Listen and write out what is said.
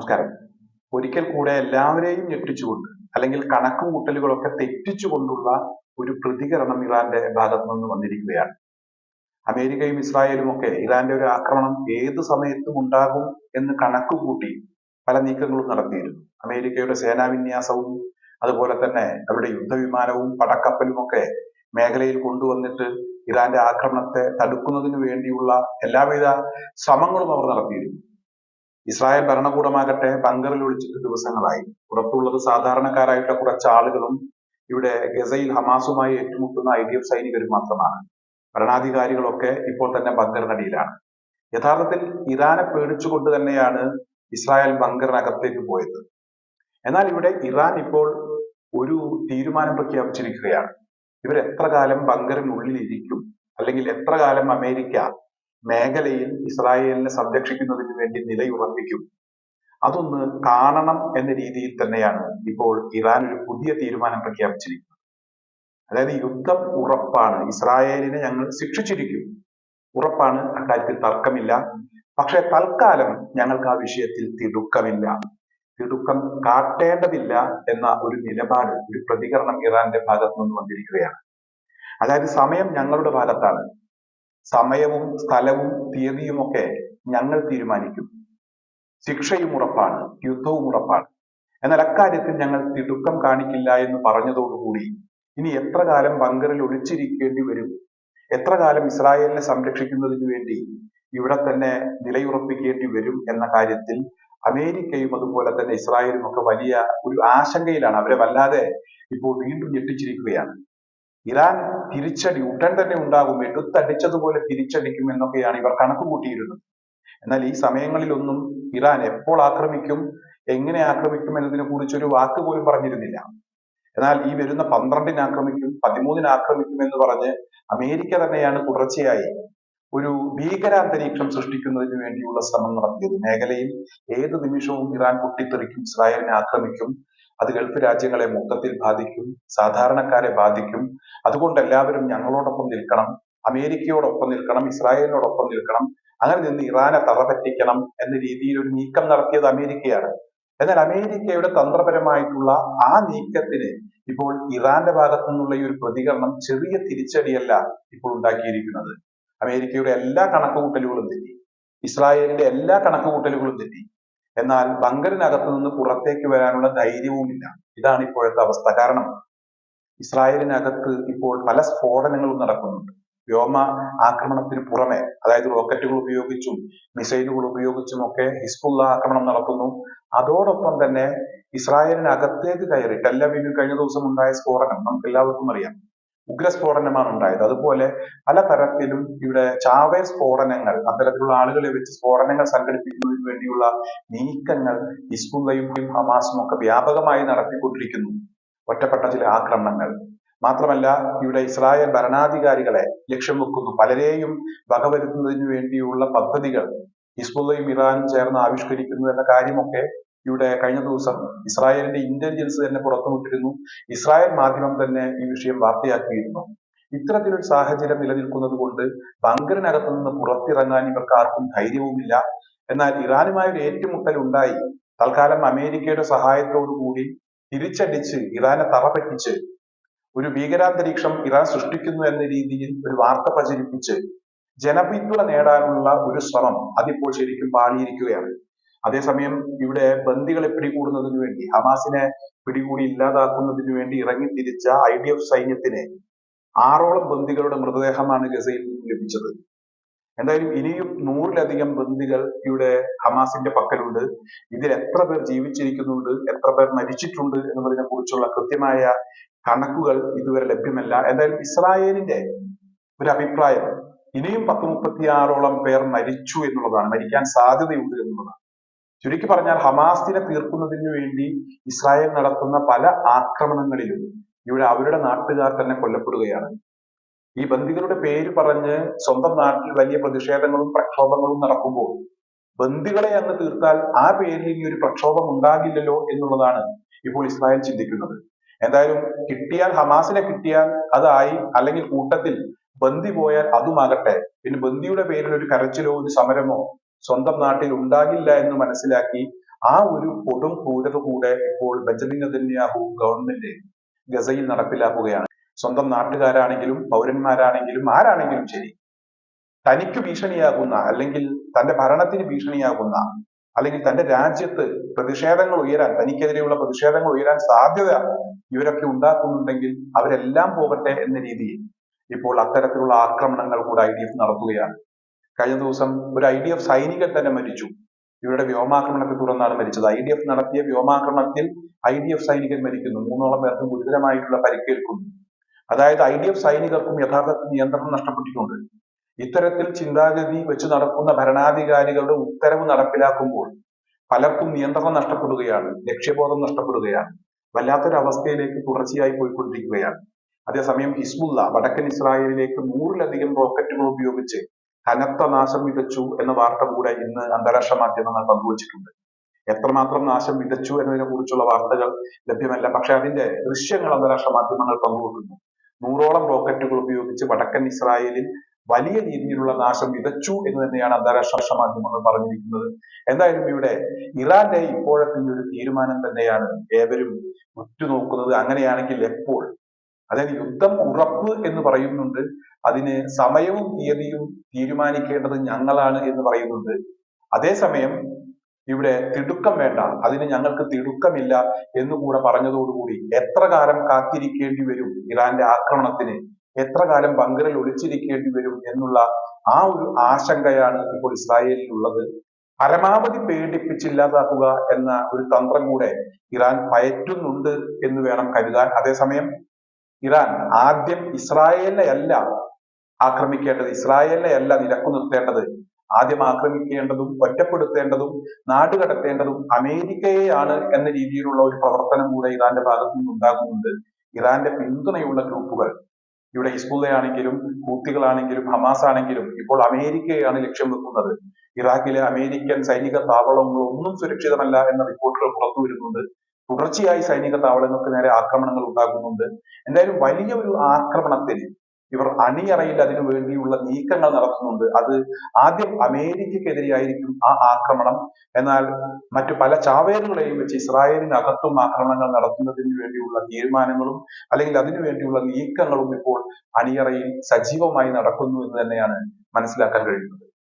നമസ്കാരം. ഒരിക്കൽ കൂടെ എല്ലാവരെയും ഞെട്ടിച്ചുകൊണ്ട് അല്ലെങ്കിൽ കണക്കും കൂട്ടലുകളൊക്കെ തെറ്റിച്ചുകൊണ്ടുള്ള ഒരു പ്രതികരണം ഇറാന്റെ ഭാഗത്തു നിന്ന് വന്നിരിക്കുകയാണ്. അമേരിക്കയും ഇസ്രായേലും ഒക്കെ ഇറാന്റെ ഒരു ആക്രമണം ഏത് സമയത്തും ഉണ്ടാകും എന്ന് കണക്ക് കൂട്ടി പല നീക്കങ്ങളും നടത്തിയിരുന്നു. അമേരിക്കയുടെ സേനാവിന്യാസവും അതുപോലെ തന്നെ അവരുടെ യുദ്ധവിമാനവും പടക്കപ്പലും ഒക്കെ മേഖലയിൽ കൊണ്ടുവന്നിട്ട് ഇറാന്റെ ആക്രമണത്തെ തടുക്കുന്നതിന് വേണ്ടിയുള്ള എല്ലാവിധ ശ്രമങ്ങളും അവർ നടത്തിയിരുന്നു. ഇസ്രായേൽ ഭരണകൂടമാകട്ടെ ബങ്കറിൽ ഒളിച്ചിട്ട് ദിവസങ്ങളായി. പുറത്തുള്ളത് സാധാരണക്കാരായിട്ടുള്ള കുറച്ച് ആളുകളും ഇവിടെ ഗസയിൽ ഹമാസുമായി ഏറ്റുമുട്ടുന്ന ഐ ഡി എഫ് സൈനികരും മാത്രമാണ്. ഭരണാധികാരികളൊക്കെ ഇപ്പോൾ തന്നെ ബങ്കറിനടിയിലാണ് യഥാർത്ഥത്തിൽ ഇറാനെ പേടിച്ചുകൊണ്ട് തന്നെയാണ് ഇസ്രായേൽ ബങ്കറിനകത്തേക്ക് പോയത്. എന്നാൽ ഇവിടെ ഇറാൻ ഇപ്പോൾ ഒരു തീരുമാനം പ്രഖ്യാപിച്ചിരിക്കുകയാണ്. ഇവർ എത്ര കാലം ബങ്കറിനുള്ളിലിരിക്കും അല്ലെങ്കിൽ എത്ര കാലം അമേരിക്ക മേഖലയിൽ ഇസ്രായേലിനെ സംരക്ഷിക്കുന്നതിന് വേണ്ടി നിലയുറപ്പിക്കും അതൊന്ന് കാണണം എന്ന രീതിയിൽ തന്നെയാണ് ഇപ്പോൾ ഇറാൻ ഒരു പുതിയ തീരുമാനം പ്രഖ്യാപിച്ചിരിക്കുന്നത്. അതായത് യുദ്ധം ഉറപ്പാണ്. ഇസ്രായേലിനെ ഞങ്ങൾ ശിക്ഷിച്ചിരിക്കും. ഉറപ്പാണ് അക്കാര്യത്തിൽ തർക്കമില്ല. പക്ഷെ തൽക്കാലം ഞങ്ങൾക്ക് ആ വിഷയത്തിൽ തിടുക്കമില്ല. തിടുക്കം കാട്ടേണ്ടതില്ല എന്ന ഒരു നിലപാട് ഒരു പ്രതികരണം ഇറാന്റെ ഭാഗത്തു നിന്ന് വന്നിരിക്കുകയാണ്. അതായത് സമയം ഞങ്ങളുടെ ഭാഗത്താണ്. സമയവും സ്ഥലവും തീയതിയും ഒക്കെ ഞങ്ങൾ തീരുമാനിക്കും. ശിക്ഷയും ഉറപ്പാണ് യുദ്ധവും ഉറപ്പാണ്. എന്നാൽ അക്കാര്യത്തിൽ ഞങ്ങൾ തിടുക്കം കാണിക്കില്ല എന്ന് പറഞ്ഞതോടുകൂടി ഇനി എത്ര കാലം ബങ്കറിൽ ഒളിച്ചിരിക്കേണ്ടി വരും? എത്ര കാലം ഇസ്രായേലിനെ സംരക്ഷിക്കുന്നതിന് വേണ്ടി ഇവിടെ തന്നെ നിലയുറപ്പിക്കേണ്ടി വരും എന്ന കാര്യത്തിൽ അമേരിക്കയും അതുപോലെ തന്നെ ഇസ്രായേലും ഒക്കെ വലിയ ഒരു ആശങ്കയിലാണ്. അവരെ വല്ലാതെ ഇപ്പോൾ വീണ്ടും ഞെട്ടിച്ചിരിക്കുകയാണ്. ഇറാൻ തിരിച്ചടി ഉടൻ തന്നെ ഉണ്ടാകും എടുത്തടിച്ചതുപോലെ തിരിച്ചടിക്കും എന്നൊക്കെയാണ് ഇവർ കണക്ക് കൂട്ടിയിരുന്നത് എന്നാൽ ഈ സമയങ്ങളിലൊന്നും ഇറാൻ എപ്പോൾ ആക്രമിക്കും എങ്ങനെ ആക്രമിക്കും എന്നതിനെ കുറിച്ച് ഒരു വാക്ക് പോലും പറഞ്ഞിരുന്നില്ല. എന്നാൽ ഈ വരുന്ന പന്ത്രണ്ടിന് ആക്രമിക്കും പതിമൂന്നിന് ആക്രമിക്കും എന്ന് പറഞ്ഞ് അമേരിക്ക തന്നെയാണ് തുടർച്ചയായി ഒരു ഭീകരാന്തരീക്ഷം സൃഷ്ടിക്കുന്നതിന് വേണ്ടിയുള്ള ശ്രമം നടത്തിയത്. മേഖലയിൽ ഏത് നിമിഷവും ഇറാൻ പൊട്ടിത്തെറിക്കും ഇസ്രായേലിനെ ആക്രമിക്കും അത് ഗൾഫ് രാജ്യങ്ങളെ മൊത്തത്തിൽ ബാധിക്കും സാധാരണക്കാരെ ബാധിക്കും. അതുകൊണ്ട് എല്ലാവരും ഞങ്ങളോടൊപ്പം നിൽക്കണം അമേരിക്കയോടൊപ്പം നിൽക്കണം ഇസ്രായേലിനോടൊപ്പം നിൽക്കണം. അങ്ങനെ നിന്ന് ഇറാനെ തറപറ്റിക്കണം എന്ന രീതിയിൽ ഒരു നീക്കം നടത്തിയത് അമേരിക്കയാണ്. എന്നാൽ അമേരിക്കയുടെ തന്ത്രപരമായിട്ടുള്ള ആ നീക്കത്തിന് ഇപ്പോൾ ഇറാന്റെ ഭാഗത്തു നിന്നുള്ള ഈ ഒരു പ്രതികരണം ചെറിയ തിരിച്ചടിയല്ല ഇപ്പോൾ ഉണ്ടാക്കിയിരിക്കുന്നത്. അമേരിക്കയുടെ എല്ലാ കണക്കുകൂട്ടലുകളും തെറ്റി. ഇസ്രായേലിന്റെ എല്ലാ കണക്കുകൂട്ടലുകളും തെറ്റി. എന്നാൽ ബങ്കറിനകത്ത് നിന്ന് പുറത്തേക്ക് വരാനുള്ള ധൈര്യവുമില്ല. ഇതാണ് ഇപ്പോഴത്തെ അവസ്ഥ. കാരണം ഇസ്രായേലിനകത്ത് ഇപ്പോൾ പല സ്ഫോടനങ്ങളും നടക്കുന്നുണ്ട്. വ്യോമ ആക്രമണത്തിന് പുറമെ അതായത് റോക്കറ്റുകൾ ഉപയോഗിച്ചും മിസൈലുകൾ ഉപയോഗിച്ചും ഒക്കെ ഹിസ്ബുള്ള ആക്രമണം നടത്തുന്നു അതോടൊപ്പം തന്നെ ഇസ്രായേലിനകത്തേക്ക് കയറി ടെല്ലവീവിൽ കഴിഞ്ഞ ദിവസം ഉണ്ടായ സ്ഫോടനം നമുക്ക് എല്ലാവർക്കും അറിയാം. ഉഗ്രസ്ഫോടനമാണ് ഉണ്ടായത്. അതുപോലെ പലതരത്തിലും ഇവിടെ ചാവേ സ്ഫോടനങ്ങൾ അത്തരത്തിലുള്ള ആളുകളെ വെച്ച് സ്ഫോടനങ്ങൾ സംഘടിപ്പിക്കുന്നതിന് വേണ്ടിയുള്ള നീക്കങ്ങൾ ഹിസ്ബുള്ളയും ഹമാസും ഒക്കെ വ്യാപകമായി നടത്തിക്കൊണ്ടിരിക്കുന്നു. ഒറ്റപ്പെട്ട ചില ആക്രമണങ്ങൾ. മാത്രമല്ല ഇവിടെ ഇസ്രായേൽ ഭരണാധികാരികളെ ലക്ഷ്യം വെക്കുന്നു. പലരെയും വകവരുത്തുന്നതിന് വേണ്ടിയുള്ള പദ്ധതികൾ ഹിസ്ബുള്ളയും ഇറാനും ചേർന്ന് ആവിഷ്കരിക്കുന്നു എന്ന കാര്യമൊക്കെ ഇവിടെ കഴിഞ്ഞ ദിവസം ഇസ്രായേലിന്റെ ഇന്റലിജൻസ് തന്നെ പുറത്തുവിട്ടിരുന്നു. ഇസ്രായേൽ മാധ്യമം തന്നെ ഈ വിഷയം വാർത്തയാക്കിയിരുന്നു. ഇത്തരത്തിലൊരു സാഹചര്യം നിലനിൽക്കുന്നത് കൊണ്ട് ബങ്കറിനകത്ത് നിന്ന് പുറത്തിറങ്ങാൻ ഇവർക്ക് ആർക്കും ധൈര്യവുമില്ല. എന്നാൽ ഇറാനുമായി ഒരു ഏറ്റുമുട്ടൽ ഉണ്ടായി. തൽക്കാലം അമേരിക്കയുടെ സഹായത്തോടു കൂടി തിരിച്ചടിച്ച് ഇറാനെ തറപറ്റിച്ച് ഒരു ഭീകരാന്തരീക്ഷം ഇറാൻ സൃഷ്ടിക്കുന്നു എന്ന രീതിയിൽ ഒരു വാർത്ത പ്രചരിപ്പിച്ച് ജനപിന്തുണ നേടാനുള്ള ഒരു ശ്രമം അതിപ്പോൾ ശരിക്കും പാളിയിരിക്കുകയാണ്. അതേസമയം ഇവിടെ ബന്ദികളെ പിടികൂടുന്നതിന് വേണ്ടി ഹമാസിനെ പിടികൂടി ഇല്ലാതാക്കുന്നതിന് വേണ്ടി ഇറങ്ങി തിരിച്ച ഐ ഡി എഫ് സൈന്യത്തിന് ആറോളം ബന്ദികളുടെ മൃതദേഹമാണ് ഗസയിൽ ലഭിച്ചത്. എന്തായാലും ഇനിയും നൂറിലധികം ബന്ദികൾ ഇവിടെ ഹമാസിന്റെ പക്കലുണ്ട്. ഇതിൽ എത്ര പേർ ജീവിച്ചിരിക്കുന്നുണ്ട് എത്ര പേർ മരിച്ചിട്ടുണ്ട് എന്നതിനെ കുറിച്ചുള്ള കൃത്യമായ കണക്കുകൾ ഇതുവരെ ലഭ്യമല്ല. എന്തായാലും ഇസ്രായേലിന്റെ ഒരു അഭിപ്രായം ഇനിയും പത്ത് മുപ്പത്തിയാറോളം പേർ മരിച്ചു എന്നുള്ളതാണ് മരിക്കാൻ സാധ്യതയുണ്ട് എന്നുള്ളതാണ്. ചുരുക്കി പറഞ്ഞാൽ ഹമാസിനെ തീർക്കുന്നതിന് വേണ്ടി ഇസ്രായേൽ നടത്തുന്ന പല ആക്രമണങ്ങളിലും ഇവിടെ അവരുടെ നാട്ടുകാർ തന്നെ കൊല്ലപ്പെടുകയാണ്. ഈ ബന്ദികളുടെ പേര് പറഞ്ഞ് സ്വന്തം നാട്ടിൽ വലിയ പ്രതിഷേധങ്ങളും പ്രക്ഷോഭങ്ങളും നടക്കുമ്പോൾ ബന്ദികളെ അങ്ങ് തീർത്താൽ ആ പേരിൽ ഇനി ഒരു പ്രക്ഷോഭം ഉണ്ടാകില്ലല്ലോ എന്നുള്ളതാണ് ഇപ്പോൾ ഇസ്രായേൽ ചിന്തിക്കുന്നത്. എന്തായാലും കിട്ടിയാൽ ഹമാസിനെ കിട്ടിയാൽ അതായി അല്ലെങ്കിൽ കൂട്ടത്തിൽ ബന്ദി പോയാൽ അതുമാകട്ടെ. പിന്നെ ബന്ദിയുടെ പേരിൽ ഒരു കരച്ചിലോ ഒരു സമരമോ സ്വന്തം നാട്ടിൽ ഉണ്ടാകില്ല എന്ന് മനസ്സിലാക്കി ആ ഒരു കൊടും ക്രൂരത കൂടെ ഇപ്പോൾ ബെഞ്ചമിൻ നെതന്യാഹു ഗവൺമെന്റ് ഗസയിൽ നടപ്പിലാക്കുകയാണ്. സ്വന്തം നാട്ടുകാരാണെങ്കിലും പൗരന്മാരാണെങ്കിലും ആരാണെങ്കിലും ശരി തനിക്ക് ഭീഷണിയാകുന്ന അല്ലെങ്കിൽ തന്റെ ഭരണത്തിന് ഭീഷണിയാകുന്ന അല്ലെങ്കിൽ തന്റെ രാജ്യത്ത് പ്രതിഷേധങ്ങൾ ഉയരാൻ തനിക്കെതിരെയുള്ള പ്രതിഷേധങ്ങൾ ഉയരാൻ സാധ്യത ഇവരൊക്കെ ഉണ്ടാക്കുന്നുണ്ടെങ്കിൽ അവരെല്ലാം പോകട്ടെ എന്ന രീതിയിൽ ഇപ്പോൾ അത്തരത്തിലുള്ള ആക്രമണങ്ങൾ കൂടെ ഐ ഡി എഫ് നടത്തുകയാണ്. കഴിഞ്ഞ ദിവസം ഒരു ഐ ഡി എഫ് സൈനികൻ തന്നെ മരിച്ചു. ഇവരുടെ വ്യോമാക്രമണത്തെ തുടർന്നാണ് മരിച്ചത്. ഐ ഡി എഫ് നടത്തിയ വ്യോമാക്രമണത്തിൽ ഐ ഡി എഫ് സൈനികൻ മരിക്കുന്നു. മൂന്നോളം പേർക്ക് ഗുരുതരമായിട്ടുള്ള പരിക്കേൽക്കുന്നു. അതായത് ഐ ഡി എഫ് സൈനികർക്കും യഥാർത്ഥത്തിൽ നിയന്ത്രണം നഷ്ടപ്പെട്ടിട്ടുണ്ട്. ഇത്തരത്തിൽ ചിന്താഗതി വെച്ച് നടക്കുന്ന ഭരണാധികാരികളുടെ ഉത്തരവ് നടപ്പിലാക്കുമ്പോൾ പലർക്കും നിയന്ത്രണം നഷ്ടപ്പെടുകയാണ് ലക്ഷ്യബോധം നഷ്ടപ്പെടുകയാണ് വല്ലാത്തൊരു അവസ്ഥയിലേക്ക് തുടർച്ചയായി പോയിക്കൊണ്ടിരിക്കുകയാണ്. അതേസമയം ഹിസ്ബുല്ല വടക്കൻ ഇസ്രായേലിലേക്ക് നൂറിലധികം റോക്കറ്റുകൾ ഉപയോഗിച്ച് കനത്ത നാശം വിതച്ചു എന്ന വാർത്ത കൂടെ ഇന്ന് അന്താരാഷ്ട്ര മാധ്യമങ്ങൾ പങ്കുവച്ചിട്ടുണ്ട്. എത്രമാത്രം നാശം വിതച്ചു എന്നതിനെ കുറിച്ചുള്ള വാർത്തകൾ ലഭ്യമല്ല. പക്ഷെ അതിന്റെ ദൃശ്യങ്ങൾ അന്താരാഷ്ട്ര മാധ്യമങ്ങൾ പങ്കുവെക്കുന്നു. നൂറോളം റോക്കറ്റുകൾ ഉപയോഗിച്ച് വടക്കൻ ഇസ്രായേലിൽ വലിയ രീതിയിലുള്ള നാശം വിതച്ചു എന്ന് തന്നെയാണ് അന്താരാഷ്ട്ര മാധ്യമങ്ങൾ പറഞ്ഞിരിക്കുന്നത്. എന്തായാലും ഇവിടെ ഇറാന്റെ ഇപ്പോഴത്തെ ഒരു തീരുമാനം തന്നെയാണ് ഏവരും ഉറ്റുനോക്കുന്നത്. അങ്ങനെയാണെങ്കിൽ എപ്പോൾ അതായത് യുദ്ധം ഉറപ്പ് എന്ന് പറയുന്നുണ്ട്. അതിന് സമയവും തീയതിയും തീരുമാനിക്കേണ്ടത് ഞങ്ങളാണ് എന്ന് പറയുന്നുണ്ട്. അതേസമയം ഇവിടെ തിടുക്കം വേണ്ട. അതിന് ഞങ്ങൾക്ക് തിടുക്കമില്ല എന്ന് കൂടെ പറഞ്ഞതോടുകൂടി എത്ര കാലം കാത്തിരിക്കേണ്ടി വരും ഇറാന്റെ ആക്രമണത്തിന്? എത്ര കാലം ബങ്കറിൽ ഒളിച്ചിരിക്കേണ്ടി വരും എന്നുള്ള ആ ഒരു ആശങ്കയാണ് ഇപ്പോൾ ഇസ്രായേലിൽ ഉള്ളത് പരമാവധി പേടിപ്പിച്ചില്ലാതാക്കുക എന്ന ഒരു തന്ത്രം കൂടെ ഇറാൻ പയറ്റുന്നുണ്ട് എന്ന് വേണം കരുതാൻ. അതേസമയം ഇറാൻ ആദ്യം ഇസ്രായേലിനെ അല്ല ആക്രമിക്കേണ്ടത് ഇസ്രായേലിനെ അല്ല നിലക്കു നിർത്തേണ്ടത്. ആദ്യം ആക്രമിക്കേണ്ടതും ഒറ്റപ്പെടുത്തേണ്ടതും നാടുകടത്തേണ്ടതും അമേരിക്കയെയാണ് എന്ന രീതിയിലുള്ള ഒരു പ്രവർത്തനം കൂടെ ഇറാന്റെ ഭാഗത്തു നിന്നുണ്ടാകുന്നുണ്ട് ഇറാന്റെ പിന്തുണയുള്ള ഗ്രൂപ്പുകൾ ഇവിടെ ഹിസ്ബുള്ളയാണെങ്കിലും ഹൂത്തികളാണെങ്കിലും ഹമാസ് ആണെങ്കിലും ഇപ്പോൾ അമേരിക്കയാണ് ലക്ഷ്യം വെക്കുന്നത്. ഇറാഖിലെ അമേരിക്കൻ സൈനിക താവളങ്ങളൊന്നും സുരക്ഷിതമല്ല എന്ന റിപ്പോർട്ടുകൾ പുറത്തു വരുന്നുണ്ട് തുടർച്ചയായി സൈനിക താവളങ്ങൾക്ക് നേരെ ആക്രമണങ്ങൾ ഉണ്ടാകുന്നുണ്ട്. എന്തായാലും വലിയ ഒരു ആക്രമണത്തിന് ഇവർ അണിയറയിൽ അതിനു വേണ്ടിയുള്ള നീക്കങ്ങൾ നടത്തുന്നുണ്ട്. അത് ആദ്യം അമേരിക്കക്കെതിരെയായിരിക്കും ആ ആക്രമണം. എന്നാൽ മറ്റു പല ചാവേറുകളെയും വെച്ച് ഇസ്രായേലിനകത്തും ആക്രമണങ്ങൾ നടത്തുന്നതിന് വേണ്ടിയുള്ള തീരുമാനങ്ങളും അല്ലെങ്കിൽ അതിനു വേണ്ടിയുള്ള നീക്കങ്ങളും ഇപ്പോൾ അണിയറയിൽ സജീവമായി നടക്കുന്നു എന്ന് തന്നെയാണ് മനസ്സിലാക്കാൻ കഴിയുന്നത്.